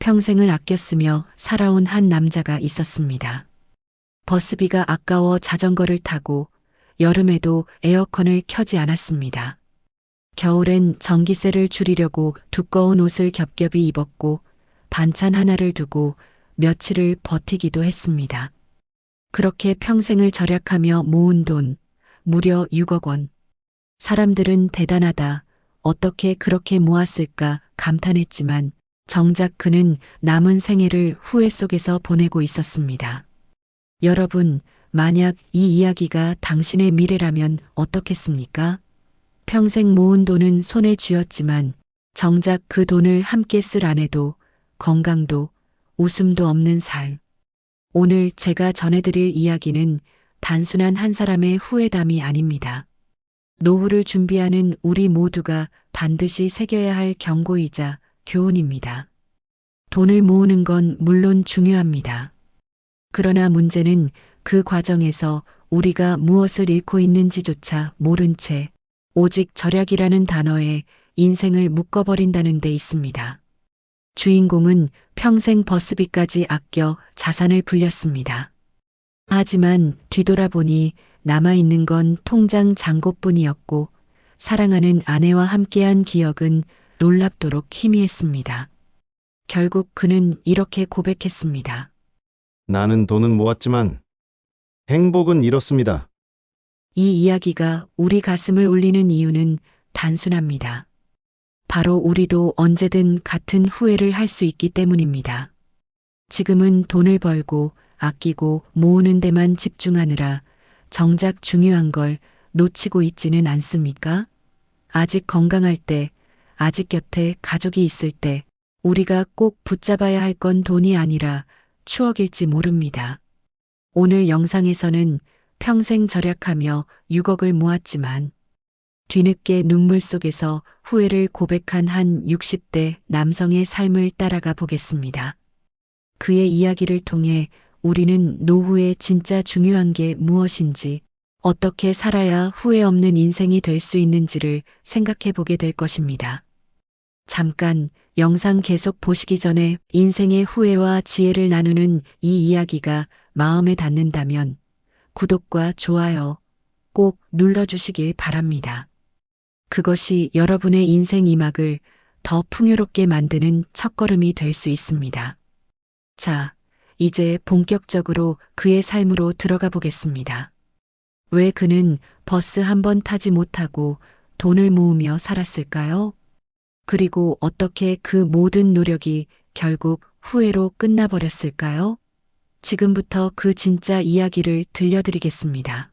평생을 아껴 쓰며 살아온 한 남자가 있었습니다. 버스비가 아까워 자전거를 타고 여름에도 에어컨을 켜지 않았습니다. 겨울엔 전기세를 줄이려고 두꺼운 옷을 겹겹이 입었고 반찬 하나를 두고 며칠을 버티기도 했습니다. 그렇게 평생을 절약하며 모은 돈 무려 6억 원. 사람들은 대단하다. 어떻게 그렇게 모았을까 감탄했지만 정작 그는 남은 생애를 후회 속에서 보내고 있었습니다. 여러분, 만약 이 이야기가 당신의 미래라면 어떻겠습니까? 평생 모은 돈은 손에 쥐었지만 정작 그 돈을 함께 쓸 아내도 건강도 웃음도 없는 삶. 오늘 제가 전해드릴 이야기는 단순한 한 사람의 후회담이 아닙니다. 노후를 준비하는 우리 모두가 반드시 새겨야 할 경고이자 교훈입니다. 돈을 모으는 건 물론 중요합니다. 그러나 문제는 그 과정에서 우리가 무엇을 잃고 있는지조차 모른 채 오직 절약이라는 단어에 인생을 묶어버린다는 데 있습니다. 주인공은 평생 버스비까지 아껴 자산을 불렸습니다. 하지만 뒤돌아보니 남아있는 건 통장 잔고뿐이었고 사랑하는 아내와 함께한 기억은 놀랍도록 희미했습니다. 결국 그는 이렇게 고백했습니다. 나는 돈은 모았지만 행복은 잃었습니다. 이 이야기가 우리 가슴을 울리는 이유는 단순합니다. 바로 우리도 언제든 같은 후회를 할 수 있기 때문입니다. 지금은 돈을 벌고 아끼고 모으는 데만 집중하느라 정작 중요한 걸 놓치고 있지는 않습니까? 아직 건강할 때, 아직 곁에 가족이 있을 때, 우리가 꼭 붙잡아야 할 건 돈이 아니라 추억일지 모릅니다. 오늘 영상에서는 평생 절약하며 6억을 모았지만 뒤늦게 눈물 속에서 후회를 고백한 한 60대 남성의 삶을 따라가 보겠습니다. 그의 이야기를 통해 우리는 노후에 진짜 중요한 게 무엇인지, 어떻게 살아야 후회 없는 인생이 될 수 있는지를 생각해 보게 될 것입니다. 잠깐 영상 계속 보시기 전에 인생의 후회와 지혜를 나누는 이 이야기가 마음에 닿는다면 구독과 좋아요 꼭 눌러주시길 바랍니다. 그것이 여러분의 인생 이막을 더 풍요롭게 만드는 첫걸음이 될 수 있습니다. 자, 이제 본격적으로 그의 삶으로 들어가 보겠습니다. 왜 그는 버스 한 번 타지 못하고 돈을 모으며 살았을까요? 그리고 어떻게 그 모든 노력이 결국 후회로 끝나버렸을까요? 지금부터 그 진짜 이야기를 들려드리겠습니다.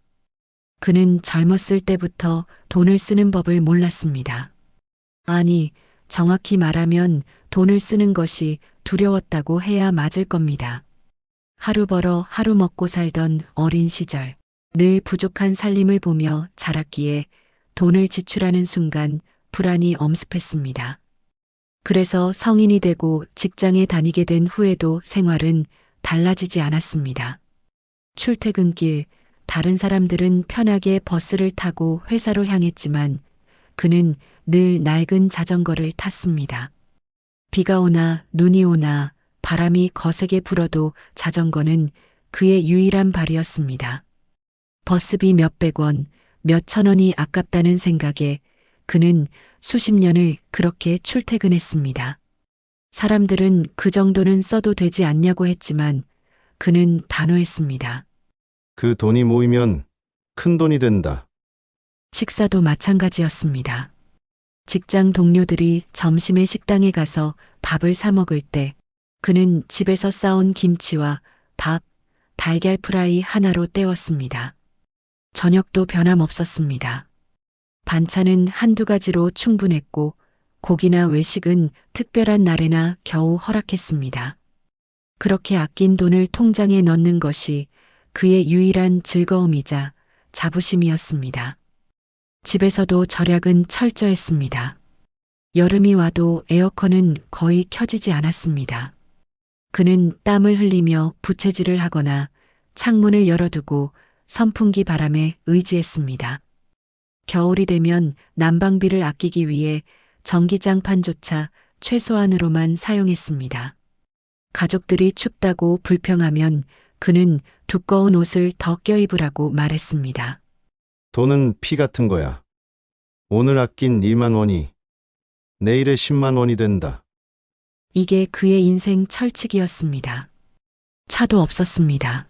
그는 젊었을 때부터 돈을 쓰는 법을 몰랐습니다. 아니, 정확히 말하면 돈을 쓰는 것이 두려웠다고 해야 맞을 겁니다. 하루 벌어 하루 먹고 살던 어린 시절, 늘 부족한 살림을 보며 자랐기에 돈을 지출하는 순간 불안이 엄습했습니다. 그래서 성인이 되고 직장에 다니게 된 후에도 생활은 달라지지 않았습니다. 출퇴근길, 다른 사람들은 편하게 버스를 타고 회사로 향했지만 그는 늘 낡은 자전거를 탔습니다. 비가 오나 눈이 오나 바람이 거세게 불어도 자전거는 그의 유일한 발이었습니다. 버스비 몇백 원, 몇천 원이 아깝다는 생각에 그는 수십 년을 그렇게 출퇴근했습니다. 사람들은 그 정도는 써도 되지 않냐고 했지만 그는 단호했습니다. 그 돈이 모이면 큰 돈이 된다. 식사도 마찬가지였습니다. 직장 동료들이 점심에 식당에 가서 밥을 사 먹을 때 그는 집에서 싸온 김치와 밥, 달걀 프라이 하나로 때웠습니다. 저녁도 변함없었습니다. 반찬은 한두 가지로 충분했고 고기나 외식은 특별한 날에나 겨우 허락했습니다. 그렇게 아낀 돈을 통장에 넣는 것이 그의 유일한 즐거움이자 자부심이었습니다. 집에서도 절약은 철저했습니다. 여름이 와도 에어컨은 거의 켜지지 않았습니다. 그는 땀을 흘리며 부채질을 하거나 창문을 열어두고 선풍기 바람에 의지했습니다. 겨울이 되면 난방비를 아끼기 위해 전기장판조차 최소한으로만 사용했습니다. 가족들이 춥다고 불평하면 그는 두꺼운 옷을 더 껴입으라고 말했습니다. 돈은 피 같은 거야. 오늘 아낀 2만 원이 내일의 10만 원이 된다. 이게 그의 인생 철칙이었습니다. 차도 없었습니다.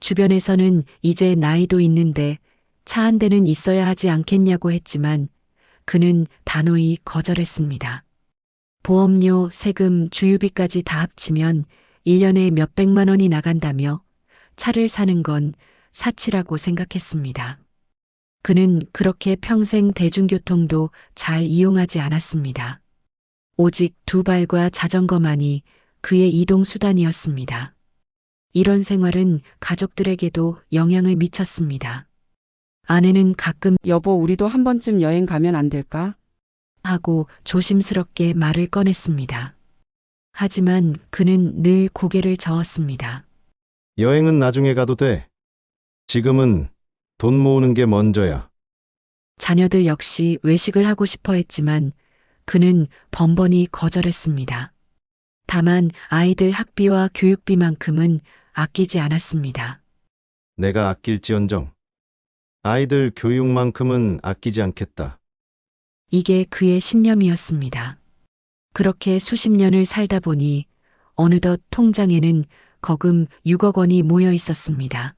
주변에서는 이제 나이도 있는데 차 한 대는 있어야 하지 않겠냐고 했지만 그는 단호히 거절했습니다. 보험료, 세금, 주유비까지 다 합치면 1년에 몇백만 원이 나간다며 차를 사는 건 사치라고 생각했습니다. 그는 그렇게 평생 대중교통도 잘 이용하지 않았습니다. 오직 두 발과 자전거만이 그의 이동 수단이었습니다. 이런 생활은 가족들에게도 영향을 미쳤습니다. 아내는 가끔 여보, 우리도 한 번쯤 여행 가면 안 될까? 하고 조심스럽게 말을 꺼냈습니다. 하지만 그는 늘 고개를 저었습니다. 여행은 나중에 가도 돼. 지금은 돈 모으는 게 먼저야. 자녀들 역시 외식을 하고 싶어 했지만 그는 번번이 거절했습니다. 다만 아이들 학비와 교육비만큼은 아끼지 않았습니다. 내가 아낄지언정. 아이들 교육만큼은 아끼지 않겠다. 이게 그의 신념이었습니다. 그렇게 수십 년을 살다 보니 어느덧 통장에는 거금 6억 원이 모여 있었습니다.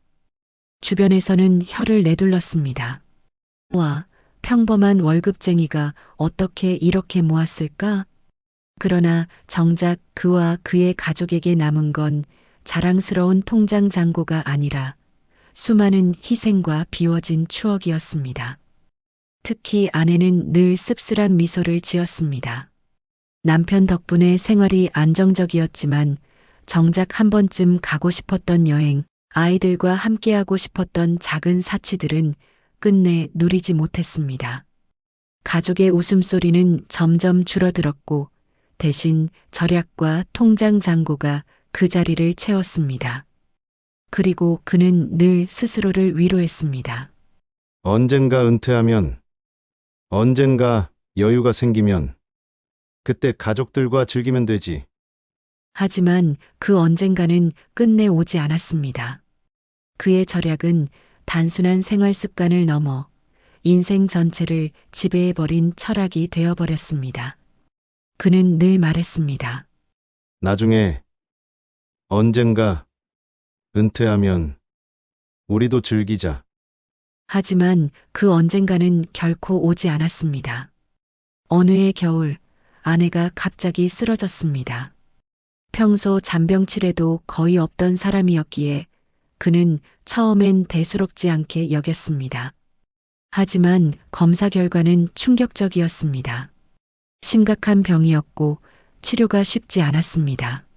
주변에서는 혀를 내둘렀습니다. 와, 평범한 월급쟁이가 어떻게 이렇게 모았을까? 그러나 정작 그와 그의 가족에게 남은 건 자랑스러운 통장 잔고가 아니라 수많은 희생과 비워진 추억이었습니다. 특히 아내는 늘 씁쓸한 미소를 지었습니다. 남편 덕분에 생활이 안정적이었지만 정작 한 번쯤 가고 싶었던 여행, 아이들과 함께하고 싶었던 작은 사치들은 끝내 누리지 못했습니다. 가족의 웃음소리는 점점 줄어들었고 대신 절약과 통장 잔고가 그 자리를 채웠습니다. 그리고 그는 늘 스스로를 위로했습니다. 언젠가 은퇴하면, 언젠가 여유가 생기면, 그때 가족들과 즐기면 되지. 하지만 그 언젠가는 끝내 오지 않았습니다. 그의 절약은 단순한 생활 습관을 넘어 인생 전체를 지배해버린 철학이 되어버렸습니다. 그는 늘 말했습니다. 나중에, 언젠가, 은퇴하면, 우리도 즐기자. 하지만 그 언젠가는 결코 오지 않았습니다. 어느 해 겨울, 아내가 갑자기 쓰러졌습니다. 평소 잔병치레도 거의 없던 사람이었기에 그는 처음엔 대수롭지 않게 여겼습니다. 하지만 검사 결과는 충격적이었습니다. 심각한 병이었고 치료가 쉽지 않았습니다.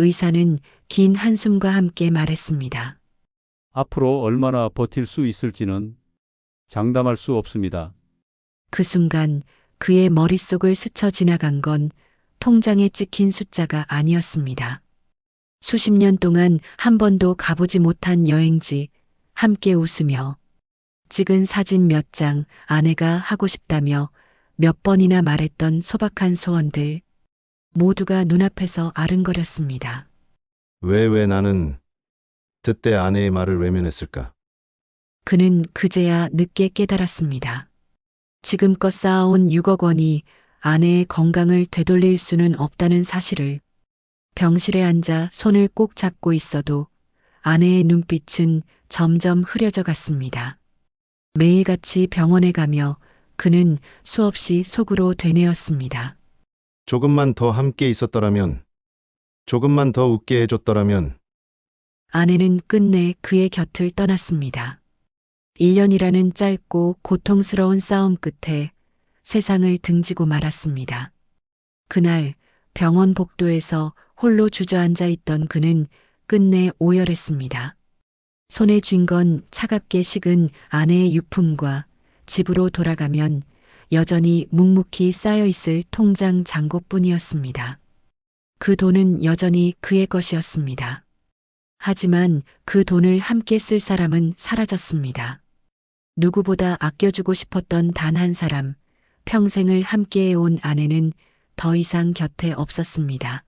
의사는 긴 한숨과 함께 말했습니다. 앞으로 얼마나 버틸 수 있을지는 장담할 수 없습니다. 그 순간 그의 머릿속을 스쳐 지나간 건 통장에 찍힌 숫자가 아니었습니다. 수십 년 동안 한 번도 가보지 못한 여행지, 함께 웃으며, 찍은 사진 몇 장, 아내가 하고 싶다며 몇 번이나 말했던 소박한 소원들, 모두가 눈앞에서 아른거렸습니다. 왜, 왜 나는, 그때 아내의 말을 외면했을까? 그는 그제야 늦게 깨달았습니다. 지금껏 쌓아온 6억 원이 아내의 건강을 되돌릴 수는 없다는 사실을 병실에 앉아 손을 꼭 잡고 있어도 아내의 눈빛은 점점 흐려져 갔습니다. 매일같이 병원에 가며 그는 수없이 속으로 되뇌었습니다. 조금만 더 함께 있었더라면, 조금만 더 웃게 해줬더라면, 아내는 끝내 그의 곁을 떠났습니다. 1년이라는 짧고 고통스러운 싸움 끝에 세상을 등지고 말았습니다. 그날 병원 복도에서 홀로 주저앉아 있던 그는 끝내 오열했습니다. 손에 쥔 건 차갑게 식은 아내의 유품과 집으로 돌아가면 여전히 묵묵히 쌓여 있을 통장 잔고뿐이었습니다. 그 돈은 여전히 그의 것이었습니다. 하지만 그 돈을 함께 쓸 사람은 사라졌습니다. 누구보다 아껴주고 싶었던 단 한 사람, 평생을 함께해온 아내는 더 이상 곁에 없었습니다.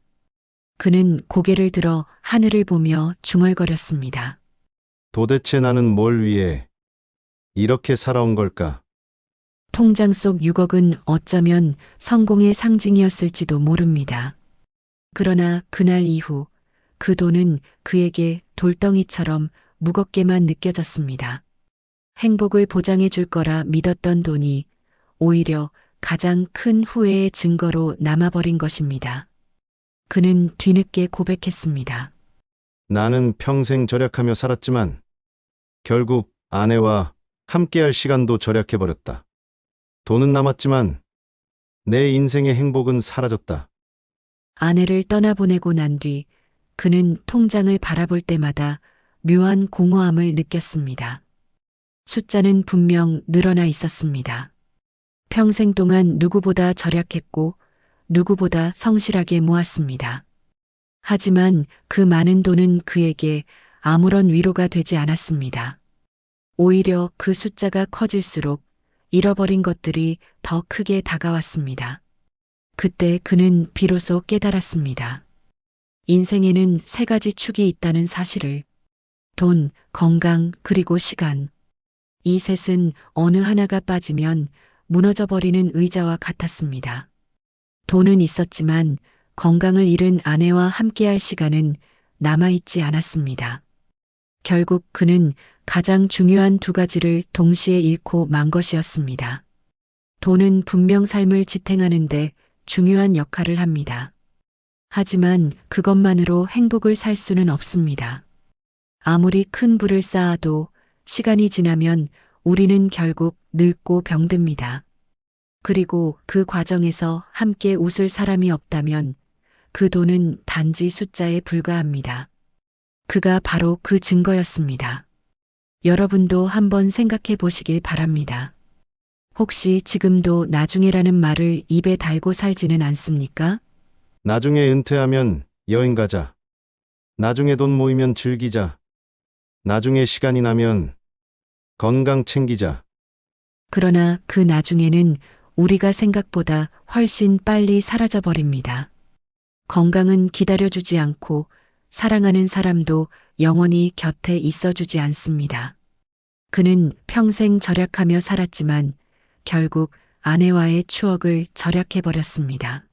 그는 고개를 들어 하늘을 보며 중얼거렸습니다. 도대체 나는 뭘 위해 이렇게 살아온 걸까? 통장 속 6억은 어쩌면 성공의 상징이었을지도 모릅니다. 그러나 그날 이후 그 돈은 그에게 돌덩이처럼 무겁게만 느껴졌습니다. 행복을 보장해 줄 거라 믿었던 돈이 오히려 가장 큰 후회의 증거로 남아버린 것입니다. 그는 뒤늦게 고백했습니다. 나는 평생 절약하며 살았지만 결국 아내와 함께할 시간도 절약해버렸다. 돈은 남았지만 내 인생의 행복은 사라졌다. 아내를 떠나보내고 난 뒤 그는 통장을 바라볼 때마다 묘한 공허함을 느꼈습니다. 숫자는 분명 늘어나 있었습니다. 평생 동안 누구보다 절약했고 누구보다 성실하게 모았습니다. 하지만 그 많은 돈은 그에게 아무런 위로가 되지 않았습니다. 오히려 그 숫자가 커질수록 잃어버린 것들이 더 크게 다가왔습니다. 그때 그는 비로소 깨달았습니다. 인생에는 세 가지 축이 있다는 사실을 돈, 건강, 그리고 시간. 이 셋은 어느 하나가 빠지면 무너져버리는 의자와 같았습니다. 돈은 있었지만 건강을 잃은 아내와 함께할 시간은 남아있지 않았습니다. 결국 그는 가장 중요한 두 가지를 동시에 잃고 만 것이었습니다. 돈은 분명 삶을 지탱하는데 중요한 역할을 합니다. 하지만 그것만으로 행복을 살 수는 없습니다. 아무리 큰 부를 쌓아도 시간이 지나면 우리는 결국 늙고 병듭니다. 그리고 그 과정에서 함께 웃을 사람이 없다면 그 돈은 단지 숫자에 불과합니다. 그가 바로 그 증거였습니다. 여러분도 한번 생각해 보시길 바랍니다. 혹시 지금도 나중에라는 말을 입에 달고 살지는 않습니까? 나중에 은퇴하면 여행 가자. 나중에 돈 모이면 즐기자. 나중에 시간이 나면 건강 챙기자. 그러나 그 나중에는 우리가 생각보다 훨씬 빨리 사라져 버립니다. 건강은 기다려주지 않고 사랑하는 사람도 영원히 곁에 있어주지 않습니다. 그는 평생 절약하며 살았지만 결국 아내와의 추억을 절약해버렸습니다.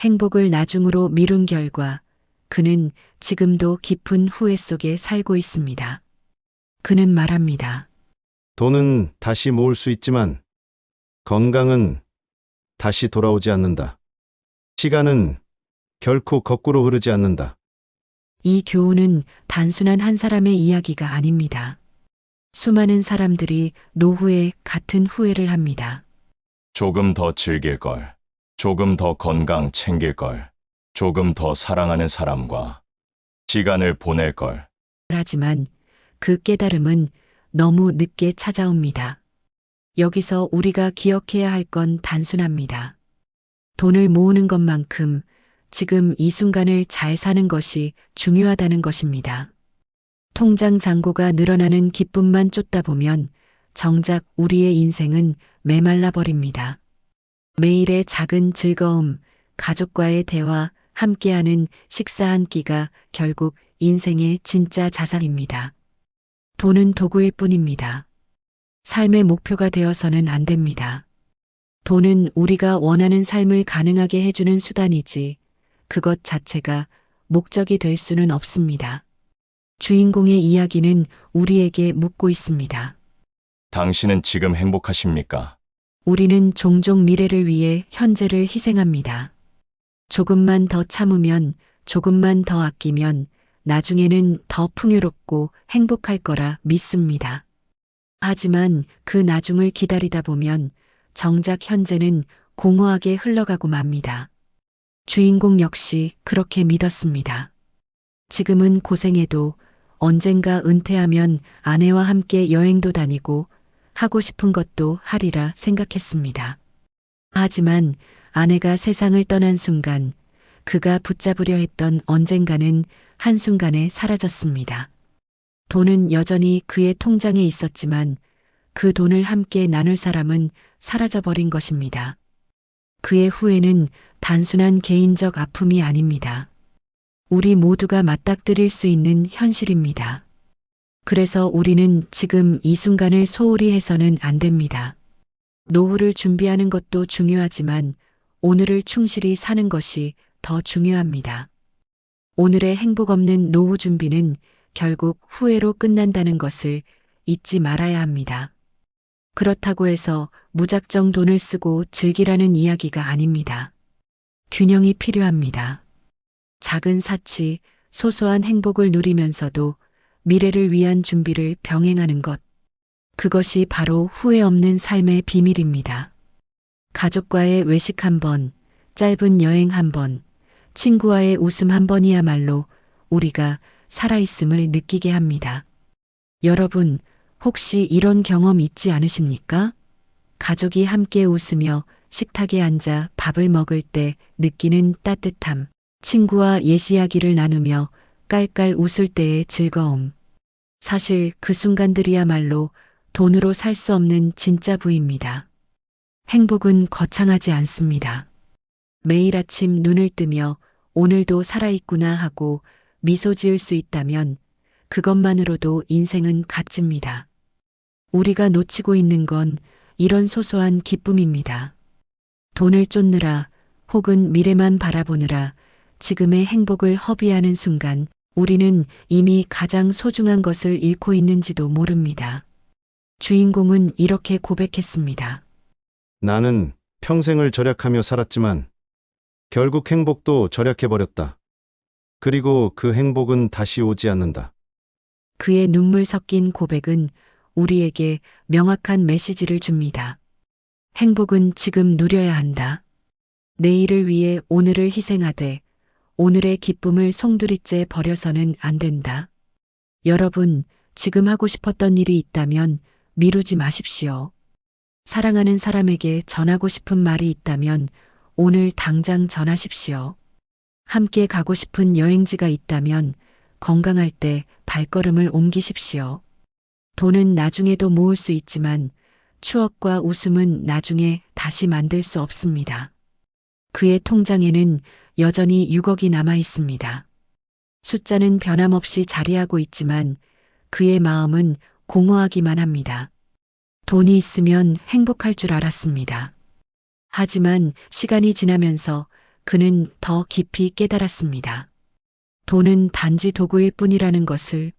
행복을 나중으로 미룬 결과 그는 지금도 깊은 후회 속에 살고 있습니다. 그는 말합니다. 돈은 다시 모을 수 있지만 건강은 다시 돌아오지 않는다. 시간은 결코 거꾸로 흐르지 않는다. 이 교훈은 단순한 한 사람의 이야기가 아닙니다. 수많은 사람들이 노후에 같은 후회를 합니다. 조금 더 즐길 걸. 조금 더 건강 챙길 걸. 조금 더 사랑하는 사람과 시간을 보낼 걸. 하지만 그 깨달음은 너무 늦게 찾아옵니다. 여기서 우리가 기억해야 할 건 단순합니다. 돈을 모으는 것만큼 지금 이 순간을 잘 사는 것이 중요하다는 것입니다. 통장 잔고가 늘어나는 기쁨만 쫓다 보면 정작 우리의 인생은 메말라 버립니다. 매일의 작은 즐거움, 가족과의 대화, 함께하는 식사 한 끼가 결국 인생의 진짜 자산입니다. 돈은 도구일 뿐입니다. 삶의 목표가 되어서는 안 됩니다. 돈은 우리가 원하는 삶을 가능하게 해주는 수단이지 그것 자체가 목적이 될 수는 없습니다. 주인공의 이야기는 우리에게 묻고 있습니다. 당신은 지금 행복하십니까? 우리는 종종 미래를 위해 현재를 희생합니다. 조금만 더 참으면, 조금만 더 아끼면, 나중에는 더 풍요롭고 행복할 거라 믿습니다. 하지만 그 나중을 기다리다 보면 정작 현재는 공허하게 흘러가고 맙니다. 주인공 역시 그렇게 믿었습니다. 지금은 고생해도 언젠가 은퇴하면 아내와 함께 여행도 다니고 하고 싶은 것도 하리라 생각했습니다. 하지만 아내가 세상을 떠난 순간 그가 붙잡으려 했던 언젠가는 한순간에 사라졌습니다. 돈은 여전히 그의 통장에 있었지만 그 돈을 함께 나눌 사람은 사라져버린 것입니다. 그의 후회는 단순한 개인적 아픔이 아닙니다. 우리 모두가 맞닥뜨릴 수 있는 현실입니다. 그래서 우리는 지금 이 순간을 소홀히 해서는 안 됩니다. 노후를 준비하는 것도 중요하지만 오늘을 충실히 사는 것이 더 중요합니다. 오늘의 행복 없는 노후 준비는 결국 후회로 끝난다는 것을 잊지 말아야 합니다. 그렇다고 해서 무작정 돈을 쓰고 즐기라는 이야기가 아닙니다. 균형이 필요합니다. 작은 사치, 소소한 행복을 누리면서도 미래를 위한 준비를 병행하는 것. 그것이 바로 후회 없는 삶의 비밀입니다. 가족과의 외식 한 번, 짧은 여행 한 번, 친구와의 웃음 한 번이야말로 우리가 살아있음을 느끼게 합니다. 여러분, 혹시 이런 경험 있지 않으십니까? 가족이 함께 웃으며 식탁에 앉아 밥을 먹을 때 느끼는 따뜻함, 친구와 옛 이야기를 나누며 깔깔 웃을 때의 즐거움. 사실 그 순간들이야말로 돈으로 살 수 없는 진짜 부입니다. 행복은 거창하지 않습니다. 매일 아침 눈을 뜨며 오늘도 살아있구나 하고 미소 지을 수 있다면 그것만으로도 인생은 값집니다. 우리가 놓치고 있는 건 이런 소소한 기쁨입니다. 돈을 쫓느라 혹은 미래만 바라보느라 지금의 행복을 허비하는 순간 우리는 이미 가장 소중한 것을 잃고 있는지도 모릅니다. 주인공은 이렇게 고백했습니다. 나는 평생을 절약하며 살았지만 결국 행복도 절약해버렸다. 그리고 그 행복은 다시 오지 않는다. 그의 눈물 섞인 고백은 우리에게 명확한 메시지를 줍니다. 행복은 지금 누려야 한다. 내일을 위해 오늘을 희생하되 오늘의 기쁨을 송두리째 버려서는 안 된다. 여러분, 지금 하고 싶었던 일이 있다면 미루지 마십시오. 사랑하는 사람에게 전하고 싶은 말이 있다면 오늘 당장 전하십시오. 함께 가고 싶은 여행지가 있다면 건강할 때 발걸음을 옮기십시오. 돈은 나중에도 모을 수 있지만 추억과 웃음은 나중에 다시 만들 수 없습니다. 그의 통장에는 여전히 6억이 남아 있습니다. 숫자는 변함없이 자리하고 있지만 그의 마음은 공허하기만 합니다. 돈이 있으면 행복할 줄 알았습니다. 하지만 시간이 지나면서 그는 더 깊이 깨달았습니다. 돈은 단지 도구일 뿐이라는 것을,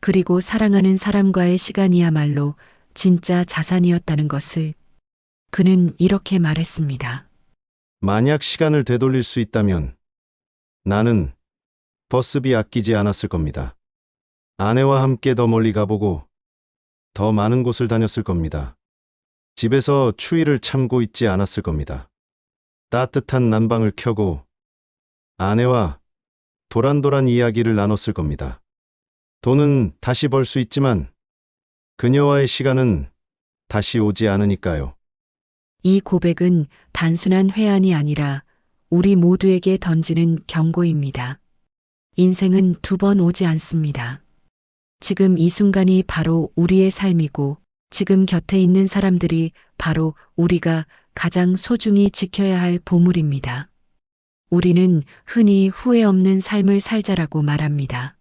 그리고 사랑하는 사람과의 시간이야말로 진짜 자산이었다는 것을, 그는 이렇게 말했습니다. 만약 시간을 되돌릴 수 있다면 나는 버스비 아끼지 않았을 겁니다. 아내와 함께 더 멀리 가보고 더 많은 곳을 다녔을 겁니다. 집에서 추위를 참고 있지 않았을 겁니다. 따뜻한 난방을 켜고 아내와 도란도란 이야기를 나눴을 겁니다. 돈은 다시 벌 수 있지만 그녀와의 시간은 다시 오지 않으니까요. 이 고백은 단순한 회한이 아니라 우리 모두에게 던지는 경고입니다. 인생은 두 번 오지 않습니다. 지금 이 순간이 바로 우리의 삶이고 지금 곁에 있는 사람들이 바로 우리가 가장 소중히 지켜야 할 보물입니다. 우리는 흔히 후회 없는 삶을 살자라고 말합니다.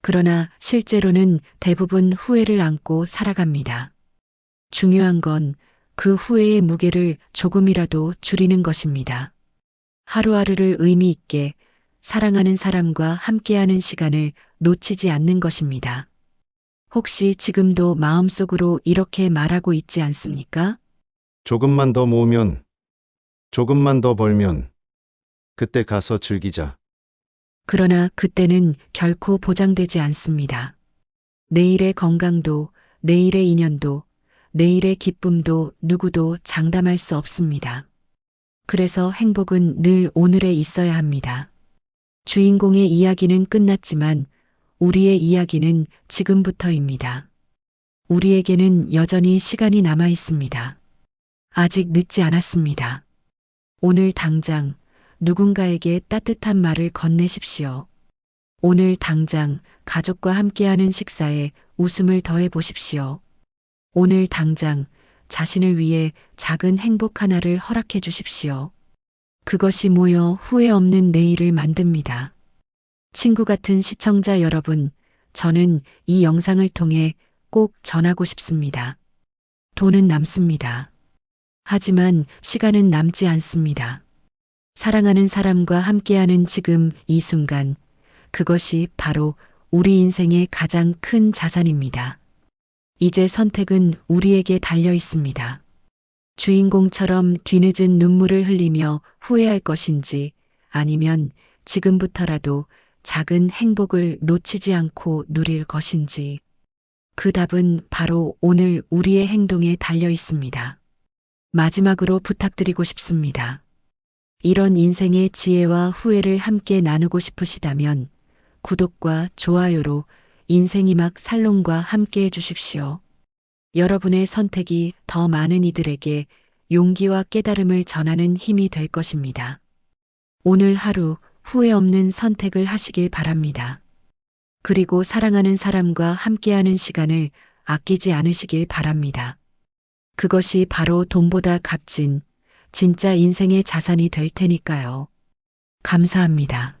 그러나 실제로는 대부분 후회를 안고 살아갑니다. 중요한 건 그 후회의 무게를 조금이라도 줄이는 것입니다. 하루하루를 의미 있게 사랑하는 사람과 함께하는 시간을 놓치지 않는 것입니다. 혹시 지금도 마음속으로 이렇게 말하고 있지 않습니까? 조금만 더 모으면, 조금만 더 벌면, 그때 가서 즐기자. 그러나 그때는 결코 보장되지 않습니다. 내일의 건강도, 내일의 인연도, 내일의 기쁨도 누구도 장담할 수 없습니다. 그래서 행복은 늘 오늘에 있어야 합니다. 주인공의 이야기는 끝났지만 우리의 이야기는 지금부터입니다. 우리에게는 여전히 시간이 남아 있습니다. 아직 늦지 않았습니다. 오늘 당장 누군가에게 따뜻한 말을 건네십시오. 오늘 당장 가족과 함께하는 식사에 웃음을 더해 보십시오. 오늘 당장 자신을 위해 작은 행복 하나를 허락해 주십시오. 그것이 모여 후회 없는 내일을 만듭니다. 친구 같은 시청자 여러분, 저는 이 영상을 통해 꼭 전하고 싶습니다. 돈은 남습니다. 하지만 시간은 남지 않습니다. 사랑하는 사람과 함께하는 지금 이 순간, 그것이 바로 우리 인생의 가장 큰 자산입니다. 이제 선택은 우리에게 달려 있습니다. 주인공처럼 뒤늦은 눈물을 흘리며 후회할 것인지 아니면 지금부터라도 작은 행복을 놓치지 않고 누릴 것인지 그 답은 바로 오늘 우리의 행동에 달려 있습니다. 마지막으로 부탁드리고 싶습니다. 이런 인생의 지혜와 후회를 함께 나누고 싶으시다면 구독과 좋아요로 인생이 막 살롱과 함께 해주십시오. 여러분의 선택이 더 많은 이들에게 용기와 깨달음을 전하는 힘이 될 것입니다. 오늘 하루 후회 없는 선택을 하시길 바랍니다. 그리고 사랑하는 사람과 함께하는 시간을 아끼지 않으시길 바랍니다. 그것이 바로 돈보다 값진 진짜 인생의 자산이 될 테니까요. 감사합니다.